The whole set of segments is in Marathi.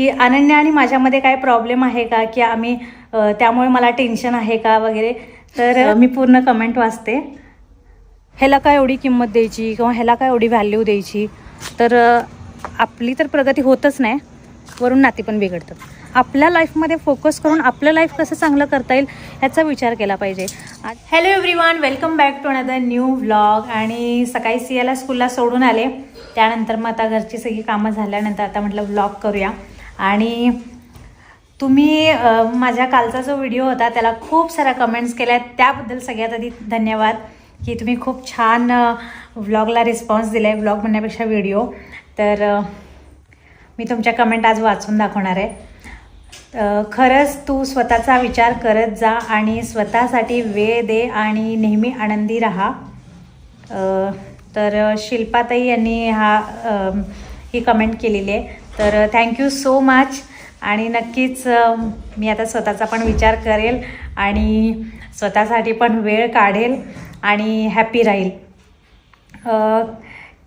की अनन्या आणि माझ्यामध्ये काय प्रॉब्लेम आहे का? की आम्ही त्यामुळे मला टेन्शन आहे का वगैरे? तर मी पूर्ण कमेंट वाचते. ह्याला काय एवढी किंमत द्यायची किंवा ह्याला काय एवढी व्हॅल्यू द्यायची? तर आपली तर प्रगती होतच नाही. वरून नाती पण बिघडतात. आपल्या लाईफमध्ये फोकस करून आपलं लाईफ कसं चांगलं करता येईल ह्याचा विचार केला पाहिजे. Hello everyone welcome back to another new vlog आणि सकाळी सियाला स्कूलला सोडून आले. त्यानंतर मग आता घरची सगळी कामं झाल्यानंतर आता म्हटलं व्लॉग करूया. आणि तुम्ही माझ्या कालचा जो व्हिडिओ होता त्याला खूप साऱ्या कमेंट्स केल्या. आहेत त्याबद्दल सगळ्यात आधी धन्यवाद की तुम्ही खूप छान व्लॉगला रिस्पॉन्स दिला आहे व्लॉग म्हणण्यापेक्षा व्हिडिओ तर मी तुमच्या कमेंट आज वाचून दाखवणार आहे. खरंच तू स्वतःचा विचार करत जा आणि स्वतःसाठी वेळ दे आणि नेहमी आनंदी राहा. तर शिल्पाताई यांनी हा ही कमेंट केलेली आहे. तर थँक्यू सो मच आणि नक्कीच मी आता स्वतःचा पण विचार करेल आणि स्वतःसाठी पण वेळ काढेल आणि हॅपी राहील.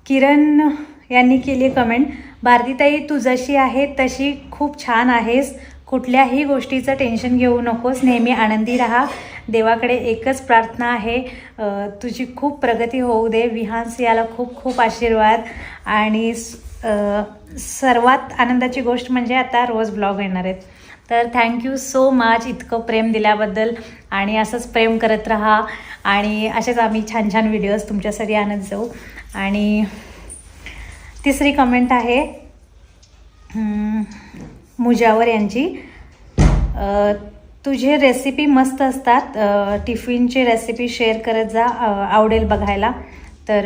किरण यांनी केली कमेंट भारतीताई तू जशी आहे तशी खूप छान आहेस. कुठल्याही गोष्टीचं टेन्शन घेऊ नकोस. नेहमी आनंदी राहा. देवाकडे एकच प्रार्थना आहे. तुझी खूप प्रगती होऊ दे. विहान याला खूप खूप आशीर्वाद. आणि सर्वात आनंदाची गोष्ट म्हणजे आता रोज ब्लॉग येणार आहेत. तर थँक्यू सो मच इतकं प्रेम दिल्याबद्दल आणि असंच प्रेम करत राहा. आणि असेच आम्ही छान छान व्हिडिओज तुमच्यासाठी आणत जाऊ. आणि तिसरी कमेंट आहे मुजावर यांची. तुझे रेसिपी मस्त असतात. टिफिनची रेसिपी शेअर करत जा आवडेल बघायला. तर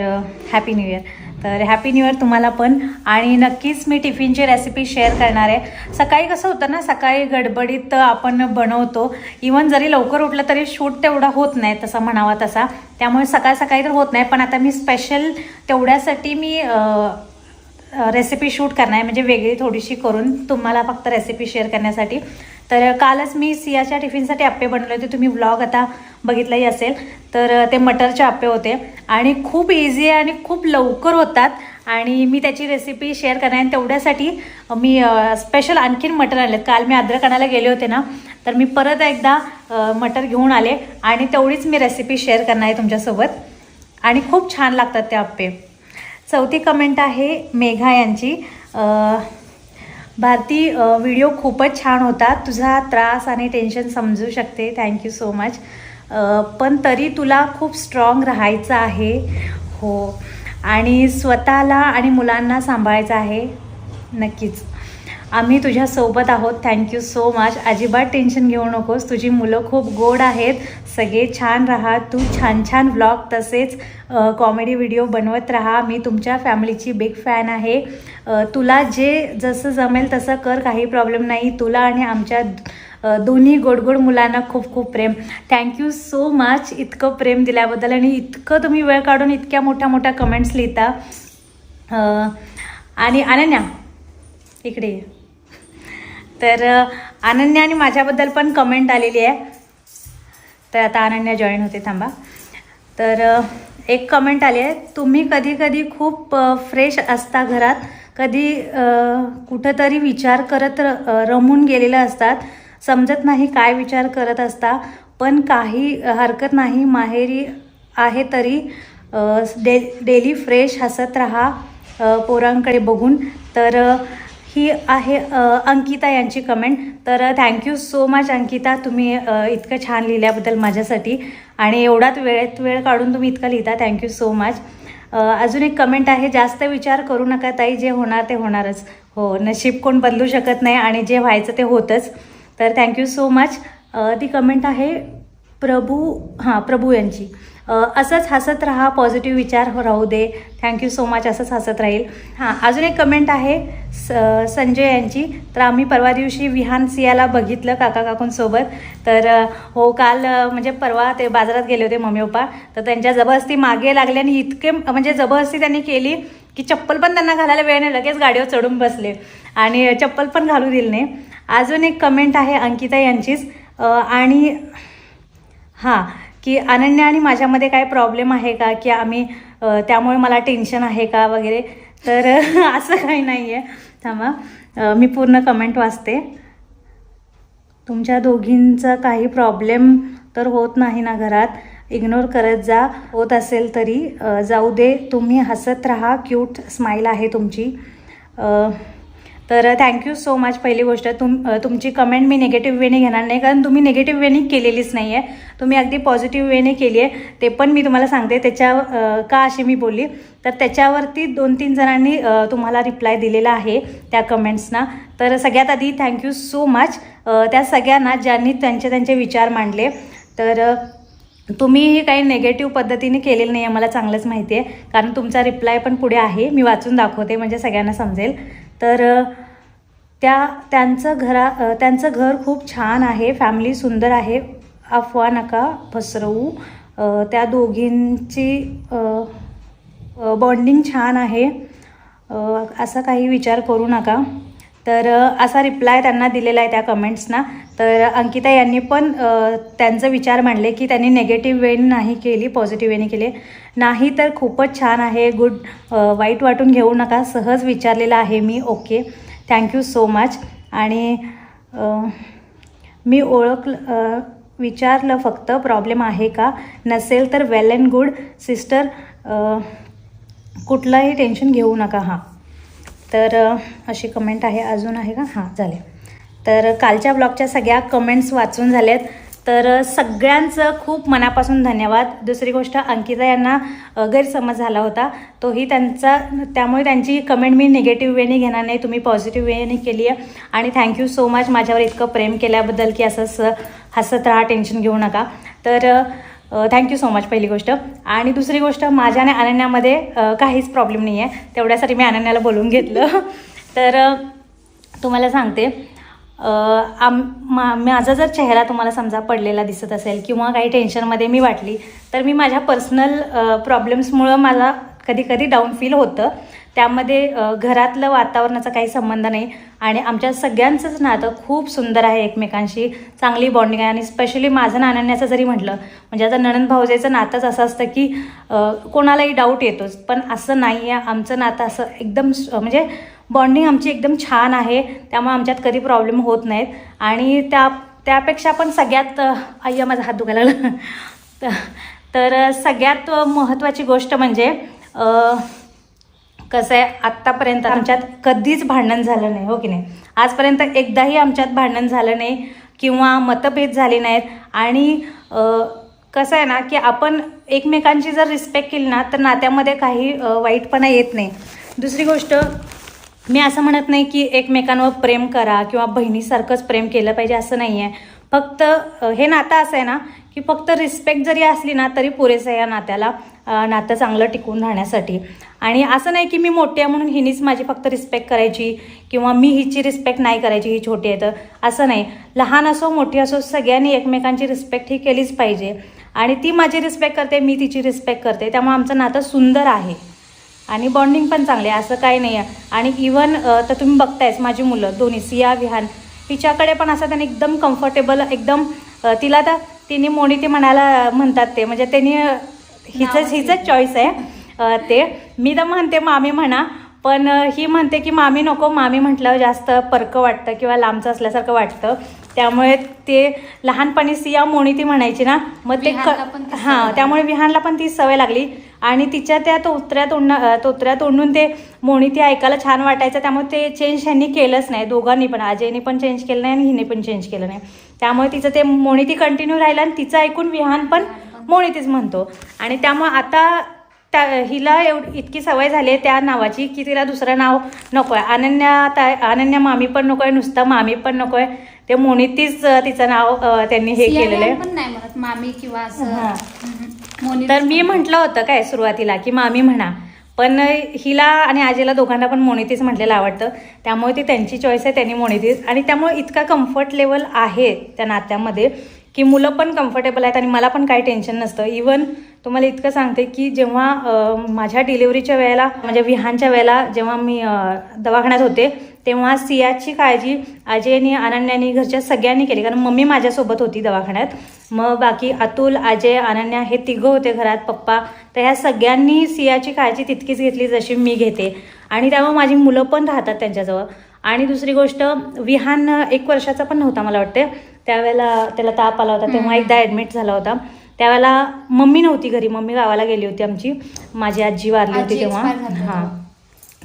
हॅपी न्यू इयर तर हॅपी न्यू इयर तुम्हाला पण. आणि नक्कीच मी टिफिनची रेसिपी शेअर करणार आहे. सकाळी कसं होतं ना सकाळी गडबडीत आपण बनवतो. इवन जरी लवकर उठलं तरी शूट तेवढा होत नाही तसा म्हणावा तसा. त्यामुळे सकाळ सकाळी तर होत नाही. पण आता मी स्पेशल तेवढ्यासाठी मी रेसिपी शूट करणार आहे म्हणजे वेगळी थोडीशी करून तुम्हाला फक्त रेसिपी शेअर करण्यासाठी. तर कालच मी सियाच्या टिफिनसाठी आप्पे बनवले होते. तुम्ही व्लॉग आता बघितलाही असेल. तर ते मटरचे आप्पे होते. आणि खूप इझी आहे आणि खूप लवकर होतात. आणि मी त्याची रेसिपी शेअर करणार आहे. आणि तेवढ्यासाठी मी स्पेशल आणखीन मटर आणले काल मी अद्रक आणायला गेले होते ना तर मी परत एकदा मटर घेऊन आले. आणि तेवढीच मी रेसिपी शेअर करणार आहे तुमच्यासोबत. आणि खूप छान लागतात ते आप्पे. चौथी कमेंट आहे मेघा यांची. भारती व्हिडिओ खूपच छान होता. तुझा त्रास आणि टेन्शन समजू शकते. थँक्यू सो मच पण तरी तुला खूप स्ट्रॉंग राहायचं आहे. हो. आणि स्वतःला आणि मुलांना सांभाळायचं आहे. नक्कीच. आम्ही तुझ्यासोबत आहोत. थँक्यू सो मच अजिबात टेन्शन घेऊ नकोस. तुझी मुलं खूप गोड आहेत. सगळे छान राहा. तू छान छान व्लॉग तसेच कॉमेडी व्हिडिओ बनवत राहा. मी तुमच्या फॅमिलीची बिग फॅन आहे. तुला जे जसं जमेल तसं कर. काही प्रॉब्लेम नाही. तुला आणि आमच्या दोन्ही गोड गोड मुलांना खूप खूप प्रेम. थँक्यू सो मच इतकं प्रेम दिल्याबद्दल आणि इतकं तुम्ही वेळ काढून इतक्या मोठ्या मोठ्या कमेंट्स लिहिता. आणि अनन्या इकडे ये. तर अनन्या आणि माझ्याबद्दल पण कमेंट आलेली आहे. तर आता अनन्या जॉईन होते थांबा. तर एक कमेंट आली आहे. तुम्ही कधी कधी खूप फ्रेश असता घरात. कधी कुठंतरी विचार करत र रमून गेलेलं असतात. समजत नाही काय विचार करत असता. पण काही हरकत नाही. माहेरी आहे तरी डे डेली फ्रेश हसत राहा पोरांकडे बघून. तर ही आहे अंकिता यांची कमेंट तर थँक्यू सो मच अंकिता. तुम्ही इतकं छान लिहिल्याबद्दल माझ्यासाठी. आणि एवढाच वेळेत वेळ काढून तुम्ही इतकं लिहिता. थँक्यू सो मच अजून एक कमेंट आहे. जास्त विचार करू नका ताई. जे होणार ते होणारच. हो नशीब कोण बदलू शकत नाही आणि जे व्हायचं ते होतंच. तर थँक्यू सो मच ती कमेंट आहे प्रभू हां प्रभू यांची. असंच हसत राहा पॉझिटिव्ह विचार हो- राहू दे. थँक्यू सो मच असंच हसत राहील. हां अजून एक कमेंट आहे स संजय यांची. तर आम्ही परवा दिवशी विहान सियाला बघितलं काका काकूंसोबत तर हो काल म्हणजे परवा ते बाजारात गेले होते मम्मी पप्पा. तर त्यांच्या जबरदस्ती मागे लागले आणि इतके म्हणजे जबरदस्ती त्यांनी केली की चप्पल पण त्यांना घालायला वेळ नाही लगेच गाडीवर चढून बसले. आणि चप्पल पण घालू दिली नाही. अजून एक कमेंट आहे अंकिता यांचीच. आणि हां की अनन्या आणि माझ्यामध्ये काय प्रॉब्लेम आहे का? की आम्ही त्यामुळे मला टेन्शन आहे का वगैरे? तर असं काही नाही आहे थांबा मी पूर्ण कमेंट वाचते. तुमच्या दोघींचा काही प्रॉब्लेम तर होत नाही ना घरात. इग्नोर करत जा. होत असेल तरी जाऊ दे. तुम्ही हसत राहा. क्यूट स्माईल आहे तुमची. तर थँक्यू सो मच पहिली गोष्ट तुम तुमची कमेंट मी निगेटिव्ह वेने घेणार नाही कारण तुम्ही निगेटिव्ह वेने केलेलीच नाही आहे तुम्ही अगदी पॉझिटिव्ह वेने केली आहे ते पण मी तुम्हाला सांगते. त्याच्या का अशी मी बोलली? तर त्याच्यावरती दोन तीन जणांनी तुम्हाला रिप्लाय दिलेला आहे त्या कमेंट्सना तर सगळ्यात आधी थँक्यू सो मच त्या सगळ्यांना ज्यांनी त्यांचे त्यांचे विचार मांडले तर तुम्ही तुम्हीही काही नेगेटिव्ह पद्धतीने केलेलं नाही आहे मला चांगलंच माहिती आहे कारण तुमचा रिप्लाय पण पुढे आहे. मी वाचून दाखवते म्हणजे सगळ्यांना समजेल. तर त्या त्यांचं घरा त्यांचं घर खूप छान आहे फॅमिली सुंदर आहे. अफवा नका पसरवू. त्या दोघींची बॉन्डिंग छान आहे. असा काही विचार करू नका. तर असा रिप्लाय त्यांना दिलेला आहे त्या कमेंट्सना तर अंकिता यांनी पण त्यांचं विचार मांडले की त्यांनी नेगेटिव्ह वेन नाही केली पॉझिटिव्ह वेने केले. नाही तर खूपच छान आहे गुड वाईट वाटून घेऊ नका सहज विचारलेलं आहे मी okay thank you so much आणि मी ओळख विचारलं फक्त प्रॉब्लेम आहे का? नसेल तर वेल अँड गुड सिस्टर कुठलंही टेन्शन घेऊ नका हां. तर अशी कमेंट आहे अजून आहे का? हां झाले. तर कालच्या ब्लॉगच्या सगळ्या कमेंट्स वाचून झाल्यात तर सगळ्यांचं खूप मनापासून धन्यवाद. दुसरी गोष्ट अंकिता यांना गैरसमज झाला होता. तोही त्यांचा त्यामुळे त्यांची कमेंट मी निगेटिव्ह वेने घेणार नाही. तुम्ही पॉझिटिव्ह वेने केली आहे. आणि थँक्यू सो मच माझ्यावर इतकं प्रेम केल्याबद्दल की असंच हसत राहा टेन्शन घेऊ नका. तर थँक्यू सो मच पहिली गोष्ट. आणि दुसरी गोष्ट माझ्या आणि अनन्यामध्ये काहीच प्रॉब्लेम नाही आहे तेवढ्यासाठी मी अनन्याला बोलून घेतलं. तर तुम्हाला सांगते. आम मा माझा जर चेहरा तुम्हाला समजा पडलेला दिसत असेल किंवा काही टेन्शनमध्ये मी वाटली तर मी माझ्या पर्सनल प्रॉब्लेम्समुळं मला कधी कधी डाऊन फील होतं. त्यामध्ये घरातलं वातावरणाचा काही संबंध नाही. आणि आमच्या सगळ्यांचंच नातं खूप सुंदर आहे एकमेकांशी चांगली बॉन्डिंग आहे. आणि स्पेशली माझं नानण्याचं जरी म्हटलं म्हणजे आता नणंद भाऊजेचं नातंच असं असतं की कोणालाही डाऊट येतोच. पण असं नाही आहे आमचं नातं असं एकदम म्हणजे बॉन्डिंग आमची एकदम छान आहे. त्यामुळे आमच्यात कधी प्रॉब्लेम होत नाहीत. आणि त्या त्यापेक्षा पण सगळ्यात आय्या माझा हात दुखायला लागला. तर सगळ्यात महत्त्वाची गोष्ट म्हणजे कसं आहे आत्तापर्यंत आमच्यात कधीच भांडण झालं नाही हो की नाही? आजपर्यंत एकदाही आमच्यात भांडण झालं नाही किंवा मतभेद झाले नाहीत. आणि कसं आहे ना की आपण एकमेकांची जर रिस्पेक्ट केली ना तर नात्यामध्ये काही वाईटपणा येत नाही. दुसरी गोष्ट मी असं म्हणत नाही की एकमेकांवर प्रेम करा किंवा बहिणीसारखंच प्रेम केलं पाहिजे असं नाही आहे फक्त हे नातं असं आहे ना की फक्त रिस्पेक्ट जरी असली ना तरी पुरेसं या नात्याला नातं चांगलं टिकून राहण्यासाठी. आणि असं नाही की मी मोठी आहे म्हणून हिनीच माझी फक्त रिस्पेक्ट करायची किंवा मी हिची रिस्पेक्ट नाही करायची ही छोटी आहे तर असं नाही. लहान असो मोठी असो सगळ्यांनी एकमेकांची रिस्पेक्ट ही केलीच पाहिजे. आणि ती माझी रिस्पेक्ट करते मी तिची रिस्पेक्ट करते त्यामुळे आमचं नातं सुंदर आहे. आणि बॉन्डिंग पण चांगली आहे असं काही नाही आहे आणि इवन तर तुम्ही बघतायच माझी मुलं दोन्ही सिया विहान तिच्याकडे पण असं त्यांनी एकदम कम्फर्टेबल एकदम तिला तर तिने मोनिती म्हणायला म्हणतात ते. म्हणजे त्यांनी हिचंच हिचंच चॉईस आहे ते. मी तर म्हणते मामी म्हणा. पण ही म्हणते की मामी नको. मामी म्हटलं जास्त परकं वाटतं किंवा लांबचं असल्यासारखं वाटतं. त्यामुळे ते लहानपणी सिया मोनिती म्हणायची ना मग ते ती सवय हां. त्यामुळे विहानला पण ती सवय लागली. आणि तिच्या त्या तोत्र्या तोंड तोत्र्या तोंडून ते मोणी ती ऐकायला छान वाटायचं. त्यामुळे ते चेंज ह्यांनी केलंच नाही. दोघांनी पण अजयनी पण चेंज केलं नाही आणि हिने पण चेंज केलं नाही. त्यामुळे तिचं ते मोणी ती कंटिन्यू राहिलं आणि तिचं ऐकून विहान पण. मोणी तीच म्हणतो. आणि त्यामुळे आता त्या हिला एवढी इतकी सवय झाली आहे त्या नावाची की तिला दुसरं नाव नको आहे अनन्या ता अनन्या मामी पण नको आहे नुसतं मामी पण नको आहे ते मोनितीच तिचं नाव त्यांनी हे केलेलं आहे. विहान पण नाही म्हणत मामी किंवा असं. तर मी म्हटलं होतं काय सुरुवातीला की मामी म्हणा. पण हिला आणि आजीला दोघांना पण मोनितीच म्हटलेलं आवडतं. त्यामुळे ती त्यांची चॉईस आहे त्यांनी मोनितीच. आणि त्यामुळे इतका कम्फर्ट लेवल आहे त्या नात्यामध्ये. की मुलं पण कम्फर्टेबल आहेत आणि मला पण काही टेन्शन नसतं. इवन तुम्हाला इतकं सांगते की जेव्हा माझ्या डिलिव्हरीच्या वेळेला म्हणजे विहानच्या वेळेला जेव्हा मी दवाखान्यात होते तेव्हा सियाची काळजी अजयनी अनन्यानी घरच्या सगळ्यांनी केली. कारण मम्मी माझ्यासोबत होती दवाखान्यात. मग बाकी अतुल अजय अनन्या हे तिघं होते घरात पप्पा. तर ह्या सगळ्यांनी सियाची काळजी तितकीच घेतली जशी मी घेते. आणि त्यामुळे माझी मुलं पण राहतात त्यांच्याजवळ. आणि दुसरी गोष्ट विहान एक वर्षाचा पण नव्हता मला वाटते त्यावेळेला त्याला ताप आला होता तेव्हा. एकदा ॲडमिट झाला होता. त्यावेळेला मम्मी नव्हती घरी मम्मी गावाला गेली होती आमची. माझी आजी वारली होती तेव्हा. हां.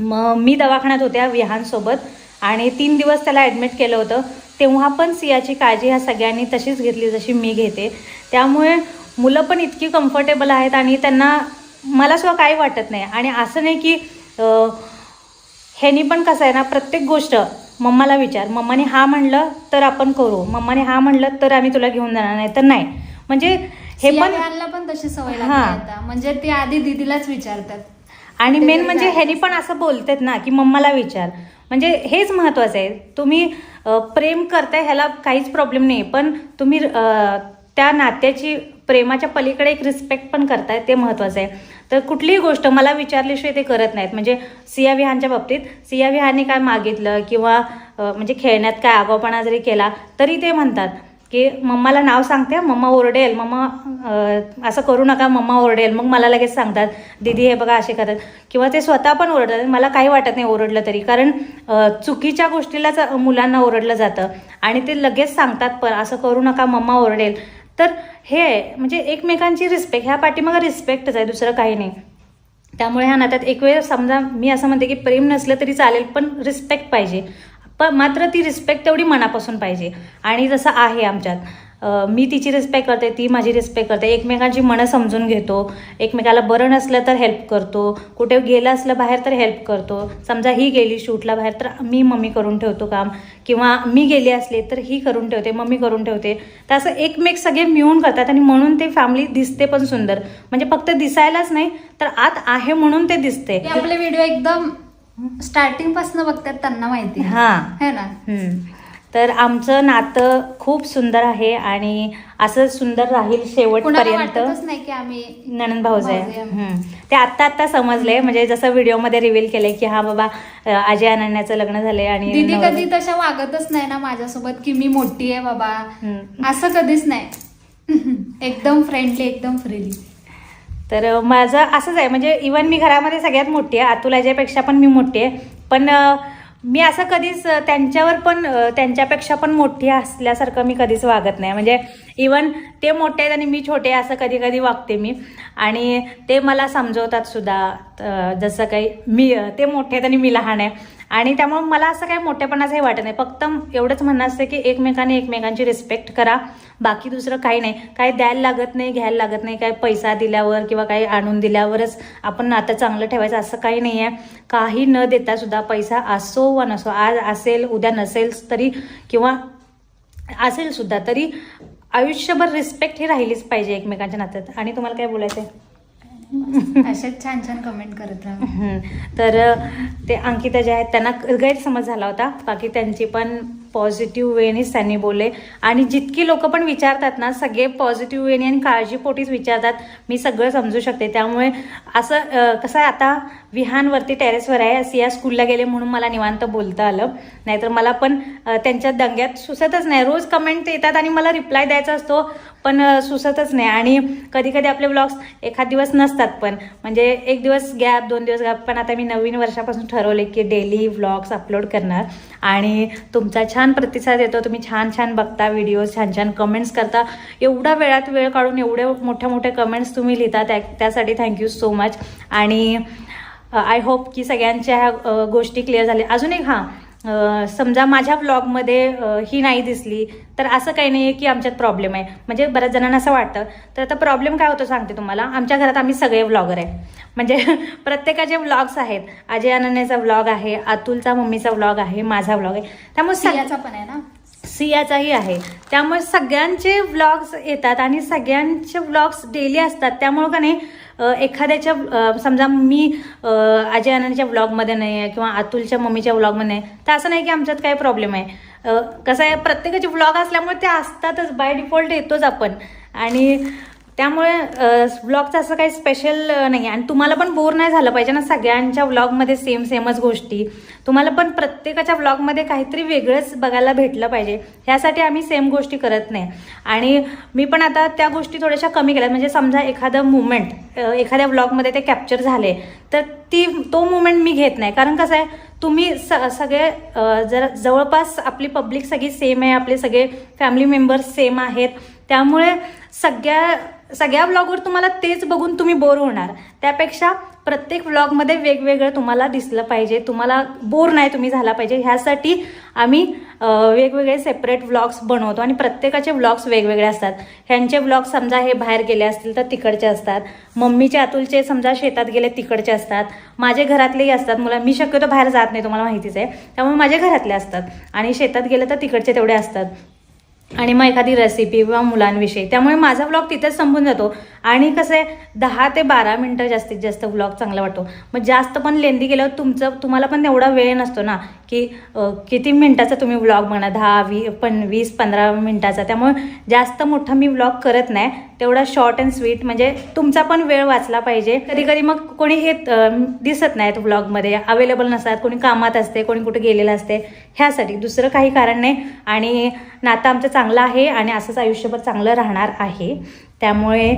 मग मी दवाखान्यात होत्या विहानसोबत आणि तीन दिवस त्याला ॲडमिट केलं होतं. तेव्हा पण सियाची काळजी ह्या सगळ्यांनी तशीच घेतली जशी मी घेते. त्यामुळे मुलं पण इतकी कम्फर्टेबल आहेत आणि त्यांना मला सुद्धा काही वाटत नाही. आणि असं नाही की ह्यानी पण कसं आहे ना प्रत्येक गोष्ट मम्माला विचार. मम्माने हा म्हणलं तर आपण करू. मम्माने हा म्हणलं तर आम्ही तुला घेऊन जाणार नाही तर नाही. म्हणजे हे पण पण तशी सवय हां. आता. म्हणजे ती आधी दिदीलाच विचारतात. आणि मेन म्हणजे ह्यानी पण असं बोलतात ना की मम्माला विचार. म्हणजे हेच महत्वाचं आहे. तुम्ही प्रेम करताय ह्याला काहीच प्रॉब्लेम नाही पण तुम्ही त्या नात्याची प्रेमाच्या पलीकडे एक रिस्पेक्ट पण करताय ते महत्वाचं आहे. तर कुठलीही गोष्ट मला विचारल्याशिवाय ते करत नाहीत. म्हणजे सिया विहानच्या बाबतीत सिया विहानने काय मागितलं किंवा म्हणजे खेळण्यात काय आगाऊपणा जरी केला तरी ते म्हणतात की मम्माला नाव सांगते मम्मा ओरडेल मम्मा असं करू नका मम्मा ओरडेल. मग मला लगेच सांगतात दीदी हे बघा असे करतात. किंवा ते स्वतः पण ओरडतात मला काही वाटत नाही ओरडलं तरी. कारण चुकीच्या गोष्टीलाच मुलांना ओरडलं जातं. आणि ते लगेच सांगतात पण असं करू नका मम्मा ओरडेल. तर हे आहे. म्हणजे एकमेकांची रिस्पेक्ट ह्या पाठीमागं रिस्पेक्टच आहे दुसरं काही नाही. त्यामुळे ह्या नात्यात एक वेळ समजा मी असं म्हणते की प्रेम नसलं तरी चालेल पण रिस्पेक्ट पाहिजे. पण मात्र ती रिस्पेक्ट तेवढी मनापासून पाहिजे. आणि जसं आहे आमच्यात मी तिची रिस्पेक्ट करते ती माझी रिस्पेक्ट करते. एकमेकांची मनं समजून घेतो. एकमेकाला बरं नसलं तर हेल्प करतो. कुठे गेलं असलं बाहेर तर हेल्प करतो. समजा ही गेली शूटला बाहेर तर मी मम्मी करून ठेवतो काम. किंवा मी गेली असले तर ही करून ठेवते मम्मी करून ठेवते. तर असं एकमेक सगळे मिळून करतात आणि म्हणून ते फॅमिली दिसते पण सुंदर. म्हणजे फक्त दिसायलाच नाही तर आत आहे म्हणून ते दिसते. आपले व्हिडिओ एकदम स्टार्टिंगपासून बघतात त्यांना माहिती. हां. है ना. तर आमचं नातं खूप सुंदर आहे आणि असं सुंदर राहील शेवटपर्यंत. नाही की आम्ही ननंद भाऊज आहे. ते आत्ता आत्ता समजले. म्हणजे जसं व्हिडिओमध्ये रिव्हील केलंय की हा बाबा अजय अनन्याचं लग्न झालंय आणि दीदी कधी तशा वागतच नाही ना माझ्यासोबत की मी मोठी आहे बाबा. असं कधीच नाही. एकदम फ्रेंडली एकदम फ्रीली तर माझं असंच आहे. म्हणजे इवन मी घरामध्ये सगळ्यात मोठी आहे. अतुल अजयपेक्षा पण मी मोठी आहे. पण मी असं कधीच त्यांच्यावर पण त्यांच्यापेक्षा पण मोठी असल्यासारखं मी कधीच वागत नाही. म्हणजे इवन ते मोठे आहेत आणि मी छोटे आहे असं कधी कधी वागते मी. आणि ते मला समजवतात सुद्धा. जसं काही मी ते मोठे आहेत आणि मी लहान आहे. आणि त्यामुळे मला असं काही मोठेपणाचं हे वाटत नाही. फक्त एवढंच म्हणणं असतं की एकमेकाने एकमेकांची रिस्पेक्ट करा. बाकी दुसरं काही नाही. काही द्यायला लागत नाही घ्यायला लागत नाही. काय पैसा दिल्यावर किंवा काही आणून दिल्यावरच आपण नातं चांगलं ठेवायचं असं काही नाही आहे काही न देता सुद्धा पैसा असो वा नसो आज असेल उद्या नसेल तरी किंवा असेल सुद्धा तरी आयुष्यभर रिस्पेक्ट ही राहिलीच पाहिजे एकमेकांच्या नात्यात. आणि तुम्हाला काय बोलायचं आहे असेच छान छान कमेंट करत राहा. तर ते अंकिता जे आहेत. त्यांना गैरसमज झाला होता. बाकी त्यांची पण पॉझिटिव्ह वेनेच त्यांनी बोलले. आणि जितकी लोक पण विचारतात ना सगळे पॉझिटिव्ह वेनी आणि काळजीपोटीच विचारतात. मी सगळं समजू शकते. त्यामुळे असं कसं आहे आता विहानवरती टेरेसवर आहे सिया स्कूलला गेले म्हणून मला निवांत बोलता आलं. नाहीतर मला पण त्यांच्या दंग्यात सुसतच नाही. रोज कमेंट येतात आणि मला रिप्लाय द्यायचा असतो पण सुसतच नाही. आणि कधी कधी आपले ब्लॉग्स एखाद दिवस नसतात पण. म्हणजे एक दिवस गॅप दोन दिवस गॅप पण आता मी नवीन वर्षापासून ठरवले की डेली व्लॉग्स अपलोड करणार. आणि तुमचा छान छान प्रतिसाद येतो. तुम्ही छान छान बघता व्हिडिओज छान छान कमेंट्स करता. एवढा वेळात वेळ काढून एवढे मोठ्या मोठ्या कमेंट्स तुम्ही लिहिता त्या त्यासाठी थँक्यू सो मच आणि आय होप की सगळ्यांच्या ह्या गोष्टी क्लिअर झाल्या. अजून एक हां. समजा माझ्या ब्लॉगमध्ये ही नाही दिसली तर असं काही नाही आहे की आमच्यात प्रॉब्लेम आहे. म्हणजे बऱ्याच जणांना असं वाटतं. तर आता प्रॉब्लेम काय होतो सांगते तुम्हाला. आमच्या घरात आम्ही सगळे व्लॉगर आहे. म्हणजे प्रत्येकाचे व्लॉग्स आहेत. अजय अनन्याचा व्लॉग आहे अतुलचा मम्मीचा व्लॉग आहे माझा व्लॉग आहे. त्यामुळे सग- सियाचा पण आहे ना? सियाचाही आहे. त्यामुळे सगळ्यांचे व्लॉग्स येतात आणि सगळ्यांचे व्लॉग्स डेली असतात. त्यामुळं का नाही एखाद्याच्या समजा मी अजय आनंदच्या व्लॉगमध्ये नाही आहे किंवा अतुलच्या मम्मीच्या व्लॉगमध्ये नाही तर असं नाही की आमच्यात काही प्रॉब्लेम आहे. कसं आहे प्रत्येकाचे व्लॉग असल्यामुळे ते असतातच बाय डिफॉल्ट येतोच आपण. आणि त्यामुळे व्लॉगचं असं काही स्पेशल नाही आणि तुम्हाला पण बोर नाही झालं पाहिजे ना सगळ्यांच्या व्लॉगमध्ये सेम सेमच गोष्टी. तुम्हाला पण प्रत्येकाच्या व्लॉगमध्ये काहीतरी वेगळंच बघायला भेटलं पाहिजे. ह्यासाठी आम्ही सेम गोष्टी करत नाही. आणि मी पण आता त्या गोष्टी थोड्याशा कमी केल्या म्हणजे समजा एखादं मुवमेंट एखाद्या व्लॉगमध्ये ते कॅप्चर झाले तर ती तो मुवमेंट मी घेत नाही. कारण कसं आहे तुम्ही स सगळे जर जवळपास आपली पब्लिक सगळी सेम आहे आपले सगळे फॅमिली मेंबर्स सेम आहेत. त्यामुळे सगळ्या सगळ्या व्लॉगवर तुम्हाला तेच बघून तुम्ही बोर होणार. त्यापेक्षा प्रत्येक व्लॉगमध्ये वेगवेगळं तुम्हाला दिसलं पाहिजे. तुम्हाला बोर नाही तुम्ही झाला पाहिजे. ह्यासाठी आम्ही वेगवेगळे सेपरेट व्लॉग्स बनवतो आणि प्रत्येकाचे व्लॉग्स वेगवेगळे असतात. ह्यांचे व्लॉग समजा हे बाहेर गेले असतील तर तिकडचे असतात. मम्मीचे अतुलचे समजा शेतात गेले तिकडचे असतात. माझे घरातलेही असतात. मुला मी शक्यतो बाहेर जात नाही तुम्हाला माहितीच आहे. त्यामुळे माझे घरातले असतात. आणि शेतात गेले तर तिकडचे तेवढे असतात. आणि मग एखादी रेसिपी किंवा मुलांविषयी. त्यामुळे माझा ब्लॉग तिथेच संपून जातो. आणि कसं आहे दहा ते बारा मिनटं जास्तीत जास्त व्लॉग चांगला वाटतो. मग जास्त पण लेंदी गेल्यावर तुमचं तुम्हाला पण एवढा वेळ नसतो ना की किती मिनटाचा तुम्ही व्लॉग म्हणा दहा वी पण वीस पंधरा मिनटाचा. त्यामुळे जास्त मोठा मी व्लॉग करत नाही. तेवढा शॉर्ट अँड स्वीट म्हणजे तुमचा पण वेळ वाचला पाहिजे. कधी कधी मग कोणी हे दिसत नाहीत व्लॉगमध्ये अवेलेबल नसतात कोणी कामात असते कोणी कुठे गेलेलं असते. ह्यासाठी दुसरं काही कारण नाही. आणि नातं आमचं चांगलं आहे आणि असंच आयुष्यभर चांगलं राहणार आहे. त्यामुळे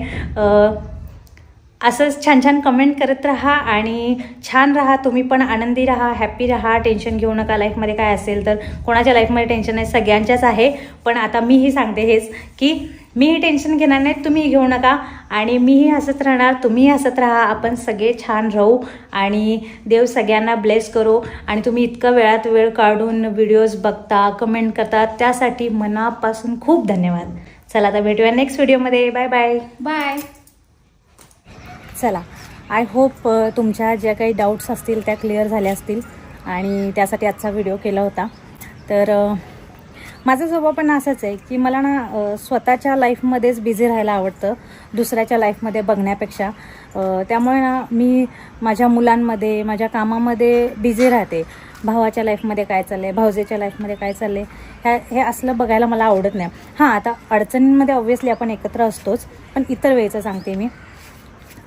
असंच छान छान कमेंट करत राहा आणि छान राहा. तुम्ही पण आनंदी राहा हॅप्पी राहा. टेन्शन घेऊ नका. लाईफमध्ये काय असेल तर कोणाच्या लाईफमध्ये टेन्शन नाही? सगळ्यांच्याच आहे. पण आता मीही सांगते हेच की मीही टेन्शन घेणार नाही. तुम्ही घेऊ नका. आणि मीही हसत राहणार. तुम्हीही हसत राहा. आपण सगळे छान राहू आणि देव सगळ्यांना ब्लेस करो. आणि तुम्ही इतकं वेळात वेळ काढून व्हिडिओज बघता कमेंट करता. त्यासाठी मनापासून खूप धन्यवाद. चला आता भेटूया नेक्स्ट व्हिडिओमध्ये बाय बाय बाय चला आय होप तुमच्या ज्या काही डाऊट्स असतील त्या क्लिअर झाल्या असतील. आणि त्यासाठी आजचा व्हिडिओ केला होता. तर माझा स्वभाव पण असाच आहे की मला ना स्वतःच्या लाईफमध्येच बिझी राहायला आवडतं. दुसऱ्याच्या लाईफमध्ये बघण्यापेक्षा. त्यामुळे ना मी माझ्या मुलांमध्ये माझ्या कामामध्ये बिझी राहते. भावाच्या लाईफमध्ये काय चाललं आहे भाऊजेच्या लाईफमध्ये काय चाललं आहे ह्या हे असलं बघायला मला आवडत नाही. हां आता अडचणींमध्ये ऑब्व्हियसली आपण एकत्र असतोच पण इतर वेळेचं सांगते मी.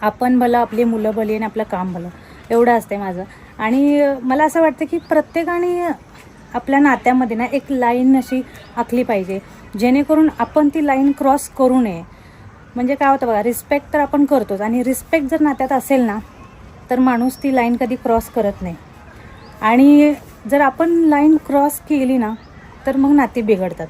आपण भलं आपली मुलं भली आणि आपलं काम भलं एवढं असते माझं. आणि मला असं वाटतं की प्रत्येकाने आपल्या नात्यामध्ये ना एक लाईन अशी आखली पाहिजे जेणेकरून आपण ती लाईन क्रॉस करू नये. म्हणजे काय होतं बघा रिस्पेक्ट तर आपण करतोच आणि रिस्पेक्ट जर नात्यात असेल ना तर माणूस ती लाईन कधी क्रॉस करत नाही. आणि जर आपण लाईन क्रॉस केली ना तर मग नाती बिघडतात.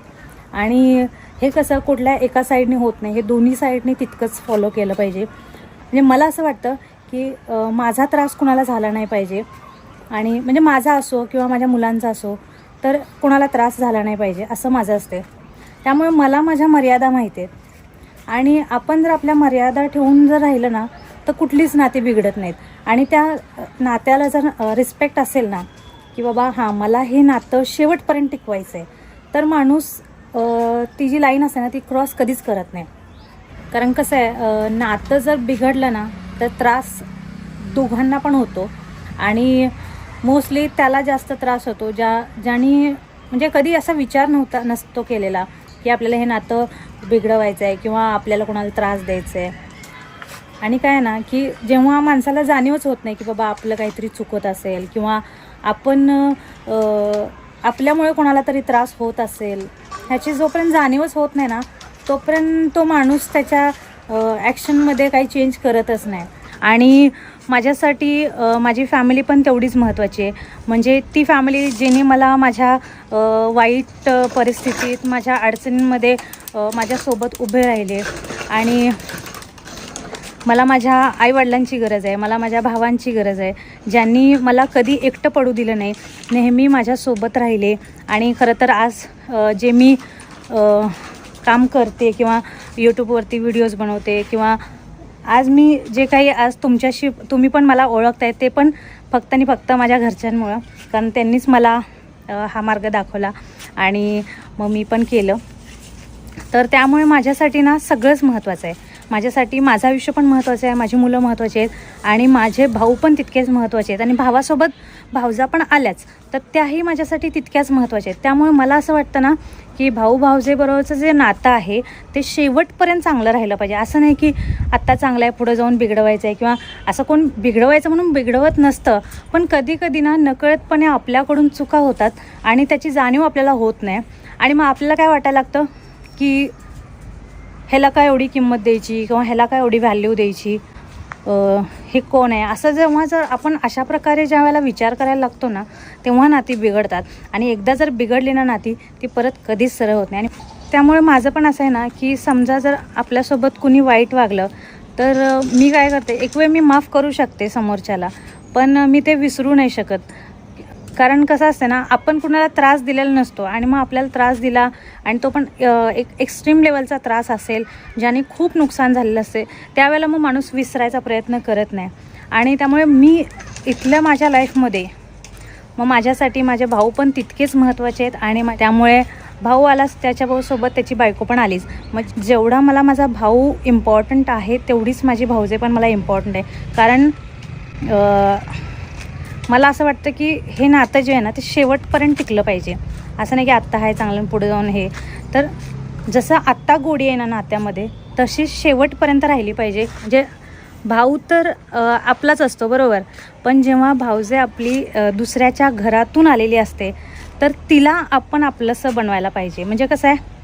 आणि हे कसं कुठल्या एका साईडने होत नाही हे दोन्ही साईडने तितकंच फॉलो केलं पाहिजे. म्हणजे मला असं वाटतं की माझा त्रास कुणाला झाला नाही पाहिजे. आणि म्हणजे माझा असो किंवा माझ्या मुलांचा असो तर कुणाला त्रास झाला नाही पाहिजे असं माझं असते त्यामुळे मला माझ्या मर्यादा माहिती आहेत. आणि आपण जर आपल्या मर्यादा ठेवून जर राहिलं ना तर कुठलीच नाती बिघडत नाहीत. आणि त्या नात्याला जर रिस्पेक्ट असेल ना की बाबा हां मला हे नातं शेवटपर्यंत टिकवायचं आहे तर माणूस ती जी लाईन असते ना ती क्रॉस कधीच करत नाही. कारण कसं आहे नातं जर बिघडलं ना तर त्रास दोघांना पण होतो. आणि मोस्टली त्याला जास्त त्रास होतो ज्या ज्यानी म्हणजे कधी असा विचार नव्हता नसतो केलेला की आपल्याला हे नातं बिघडवायचं आहे किंवा आपल्याला कोणाला त्रास द्यायचा आहे आणि काय आहे ना की जेव्हा माणसाला जाणीवच होत नाही की बाबा आपलं काहीतरी चुकत असेल किंवा आपण आपल्यामुळे कोणाला तरी त्रास होत असेल ह्याची जोपर्यंत जाणीवच होत नाही ना तोपर्यंत तो माणूस त्याच्या ॲक्शनमध्ये काही चेंज करतच नाही. आणि माझ्यासाठी माझी फॅमिली पण तेवढीच महत्त्वाची आहे. म्हणजे ती फॅमिली जिने मला माझ्या वाईट परिस्थितीत माझ्या अडचणींमध्ये माझ्यासोबत उभे राहिले. आणि मला माझ्या आईवडिलांची गरज आहे मला माझ्या भावांची गरज आहे ज्यांनी मला कधी एकटं पडू दिलं नाही नेहमी माझ्यासोबत राहिले. आणि खरं तर आज जे मी काम करते किंवा यूट्यूबवरती व्हिडिओज बनवते किंवा आज मी जे काही आज तुमच्याशी तुम्ही पण मला ओळखताय ते पण फक्त आणि फक्त माझ्या घरच्यांमुळं कारण त्यांनीच मला हा मार्ग दाखवला आणि मग मी पण केलं. तर त्यामुळे माझ्यासाठी ना सगळंच महत्त्वाचं आहे. माझ्यासाठी माझं आयुष्य पण महत्त्वाचं आहे माझी मुलं महत्त्वाची आहेत आणि माझे भाऊ पण तितकेच महत्त्वाचे आहेत. आणि भावासोबत भावजा पण आल्याच तर त्याही माझ्यासाठी तितक्याच महत्त्वाच्या आहेत. त्यामुळे मला असं वाटतं ना की भाऊ भावजेबरोबरचं जे नातं आहे ते शेवटपर्यंत चांगलं राहिलं पाहिजे. असं नाही की आत्ता चांगलं आहे पुढं जाऊन बिघडवायचं आहे किंवा असं कोण बिघडवायचं म्हणून बिघडवत नसतं. पण कधी कधी ना नकळतपणे आपल्याकडून चुका होतात आणि त्याची जाणीव आपल्याला होत नाही. आणि मग आपल्याला काय वाटायला लागतं? की ह्याला काय एवढी किंमत द्यायची किंवा ह्याला काय एवढी व्हॅल्यू द्यायची? हे कोण आहे? असं जेव्हा जर आपण अशा प्रकारे ज्या वेळेला विचार करायला लागतो ना तेव्हा नाती बिघडतात. आणि एकदा जर बिघडली ना नाती ती परत कधीच सरळ होत नाही. आणि त्यामुळे माझं पण असं आहे ना की समजा जर आपल्यासोबत कुणी वाईट वागलं तर मी काय करते? एक वेळ मी माफ करू शकते समोरच्याला पण मी ते विसरू नाही शकत. कारण कसं असतं ना आपण कुणाला त्रास दिलेला नसतो आणि मग आपल्याला त्रास दिला आणि तो पण एक एक्स्ट्रीम लेवलचा त्रास असेल ज्याने खूप नुकसान झालेलं असते त्यावेळेला मग माणूस विसरायचा प्रयत्न करत नाही. आणि त्यामुळे मी इथल्या माझ्या लाईफमध्ये मग माझ्यासाठी माझे भाऊ पण तितकेच महत्त्वाचे आहेत आणि त्यामुळे भाऊ आलाच त्याच्या भाऊसोबत त्याची बायको पण आलीच. मग जेवढा मला माझा भाऊ इम्पॉर्टंट आहे तेवढीच माझी भाऊजे पण मला इम्पॉर्टंट आहे. कारण मला असं वाटतं की हे नातं जे आहे ना ते शेवटपर्यंत टिकलं पाहिजे. असं नाही की आत्ता आहे चांगलं आणि पुढे जाऊन हे. तर जसं आत्ता गोडी आहे ना नात्यामध्ये तशी शेवटपर्यंत राहिली पाहिजे. म्हणजे भाऊ तर आपलाच असतो बरोबर. पण जेव्हा भाऊजे आपली दुसऱ्याच्या घरातून आलेली असते तर तिला आपण आपलंसं बनवायला पाहिजे. म्हणजे कसं आहे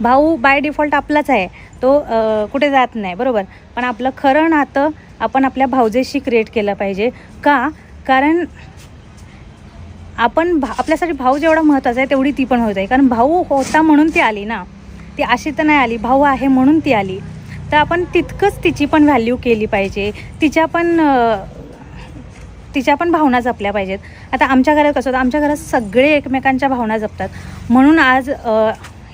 भाऊ बाय डिफॉल्ट आपलाच आहे. तो कुठे जात नाही बरोबर. पण आपलं खरं नातं आपण आपल्या भाऊजेशी क्रिएट केलं पाहिजे. का? कारण आपण भा आपल्यासाठी भाऊ जेवढा महत्त्वाचा आहे तेवढी ती पण होत आहे. कारण भाऊ होता म्हणून ती आली ना. ती अशी तर नाही आली. भाऊ आहे म्हणून ती आली. तर आपण तितकंच तिची पण व्हॅल्यू केली पाहिजे. तिच्या पण तिच्या पण भावना जपल्या पाहिजेत. आता आमच्या घरात कसं होतं आमच्या घरात सगळे एकमेकांच्या भावना जपतात. म्हणून आज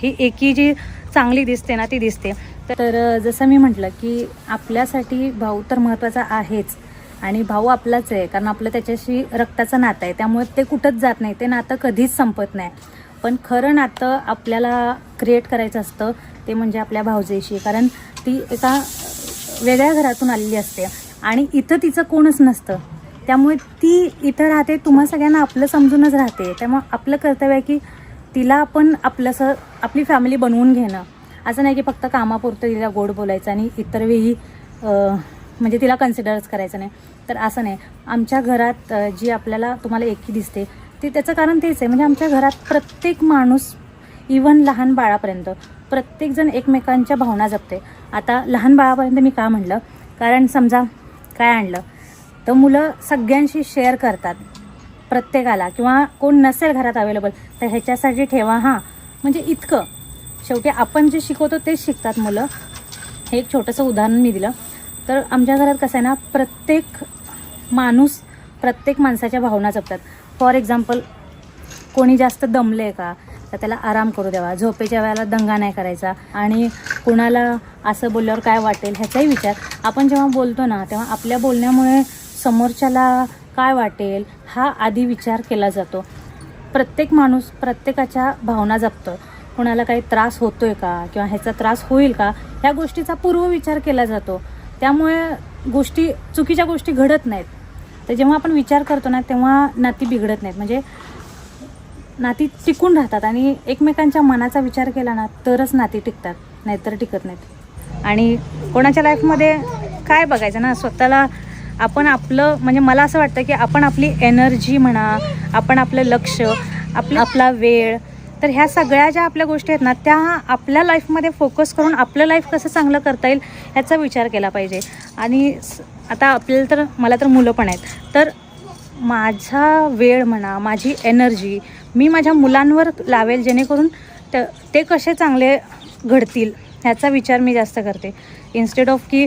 ही एकी जी चांगली दिसते ना ती दिसते. तर जसं मी म्हटलं की आपल्यासाठी भाऊ तर महत्त्वाचा आहेच. आणि भाऊ आपलाच आहे कारण आपलं त्याच्याशी रक्ताचं नातं आहे. त्यामुळे ते कुठंच जात नाही. ते नातं कधीच संपत नाही. पण खरं नातं आपल्याला क्रिएट करायचं असतं ते म्हणजे आपल्या भाऊजेशी. कारण ती एका वेगळ्या घरातून आलेली असते. आणि इथं तिचं कोणच नसतं. त्यामुळे ती इथं राहते तुम्हा सगळ्यांना आपलं समजूनच राहते. त्यामुळे आपलं कर्तव्य आहे की तिला आपण आपलंसं आपली फॅमिली बनवून घेणं. असं नाही की फक्त कामापुरतं तिला गोड बोलायचं आणि इतर वेळी म्हणजे तिला कन्सिडरच करायचं नाही. तर असं नाही. आमच्या घरात जी आपल्याला तुम्हाला एकी दिसते ते त्याचं कारण तेच आहे. म्हणजे आमच्या घरात प्रत्येक माणूस इवन लहान बाळापर्यंत प्रत्येकजण एकमेकांच्या भावना जपते. आता लहान बाळापर्यंत मी का म्हणलं कारण समजा काय आणलं? तर मुलं सगळ्यांशी शेअर करतात. प्रत्येकाला. किंवा कोण नसेल घरात अवेलेबल तर ह्याच्यासाठी ठेवा. हां. म्हणजे इतकं. शेवटी आपण जे शिकवतो तेच शिकतात मुलं. हे एक छोटंसं उदाहरण मी दिलं. तर आमच्या घरात कसं आहे ना प्रत्येक माणूस प्रत्येक माणसाच्या भावना जपतात. फॉर एक्झाम्पल कोणी जास्त दमले आहे का तर त्याला आराम करू द्यावा. झोपेच्या वेळेला दंगा नाही करायचा. आणि कोणाला असं बोलल्यावर काय वाटेल ह्याचाही विचार. आपण जेव्हा बोलतो ना तेव्हा आपल्या बोलण्यामुळे समोरच्याला काय वाटेल हा आधी विचार केला जातो. प्रत्येक माणूस प्रत्येकाच्या भावना जपतो. कोणाला काही त्रास होतो आहे का किंवा ह्याचा त्रास होईल का ह्या गोष्टीचा पूर्व विचार केला जातो. त्यामुळे गोष्टी चुकीच्या गोष्टी घडत नाहीत. तर जेव्हा आपण विचार करतो ना तेव्हा नाती बिघडत नाहीत. म्हणजे नाती टिकून राहतात आणि एकमेकांच्या मनाचा विचार केला ना तरच नाती टिकतात नाहीतर टिकत नाहीत. आणि कोणाच्या लाईफमध्ये काय बघायचं ना स्वतःला आपण आपलं म्हणजे मला असं वाटतं की आपण आपली एनर्जी म्हणा आपण आपलं लक्ष आपला आपला वेळ तर ह्या सगळ्या ज्या आपल्या गोष्टी आहेत ना त्या आपल्या लाईफमध्ये फोकस करून आपलं लाईफ कसं चांगलं करता येईल ह्याचा विचार केला पाहिजे. आणि स- आता आपल्याला तर मला तर मुलं पण आहेत. तर माझा वेळ म्हणा माझी एनर्जी मी माझ्या मुलांवर लावेल जेणेकरून त ते कसे चांगले घडतील ह्याचा विचार मी जास्त करते. इन्स्टेड ऑफ की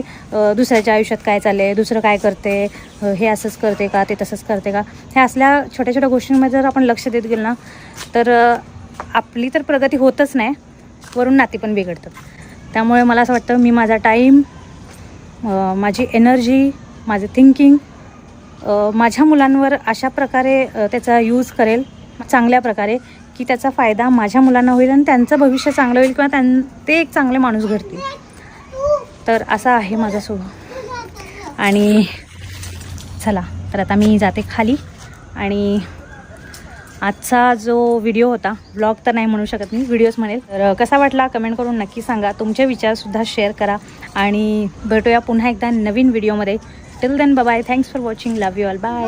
दुसऱ्याच्या आयुष्यात काय चाललं आहे दुसरं काय करते हे असंच करते का ते तसंच करते का ह्या असल्या छोट्या छोट्या गोष्टींमध्ये जर आपण लक्ष देत गेलो ना तर आपली तर प्रगती होतच नाही वरून नाती पण बिघडतात. त्यामुळे मला असं वाटतं मी माझा टाईम माझी एनर्जी माझं थिंकिंग माझ्या मुलांवर अशा प्रकारे त्याचा यूज करेल चांगल्या प्रकारे की त्याचा फायदा माझ्या मुलांना होईल आणि त्यांचं भविष्य चांगलं होईल किंवा त्यां ते एक चांगले माणूस घडतील. तर असा आहे माझा स्वभाव. आणि चला तर आता मी जाते खाली आणि आजचा जो व्हिडिओ होता ब्लॉग तर नाही म्हणू शकत मी व्हिडिओज म्हणेल. तर कसा वाटला? कमेंट करून नक्की सांगा. तुमचे विचारसुद्धा शेअर करा. आणि भेटूया पुन्हा एकदा नवीन व्हिडिओमध्ये till then bye thanks for watching love you all bye